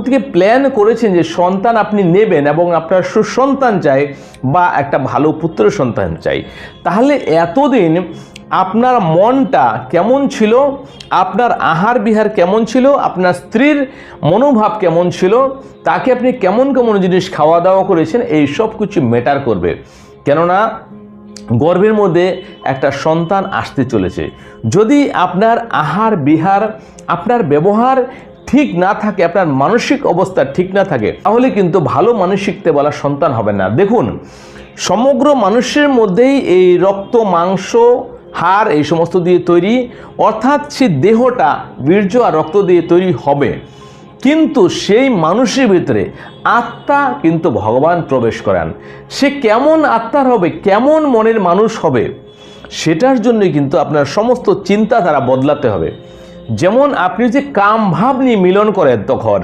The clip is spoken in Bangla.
থেকে প্ল্যান করেছেন যে সন্তান আপনি নেবেন এবং আপনার সুসন্তান চাই বা একটা ভালো পুত্র সন্তান চাই। তাহলে এতদিন আপনার মনটা কেমন ছিল? আপনার আহার বিহার কেমন ছিল? আপনার স্ত্রীর মনোভাব কেমন ছিল? তাকে আপনি কেমন কেমন জিনিস খাওয়া দাওয়া করেছেন? এই সব কিছু ম্যাটার করবে। কেননা গর্ভের মধ্যে একটা সন্তান আসতে চলেছে। যদি আপনার আহার বিহার, আপনার ব্যবহার ঠিক না থাকে, আপনার মানসিক অবস্থা ঠিক না থাকে, তাহলে কিন্তু ভালো মানুষ শিখতে বলা সন্তান হবে না। দেখুন, সমগ্র মানুষের মধ্যেই এই রক্ত, মাংস, হাড় এই সমস্ত দিয়ে তৈরি, অর্থাৎ সে দেহটা বীর্য আর রক্ত দিয়ে তৈরি হবে। কিন্তু সেই মানুষের ভিতরে আত্মা কিন্তু ভগবান প্রবেশ করান। সে কেমন আত্মার হবে, কেমন মনের মানুষ হবে, সেটার জন্য কিন্তু আপনার সমস্ত চিন্তাধারা বদলাতে হবে। যেমন আপনি যে কাম ভাব নিয়ে মিলন করেন তখন।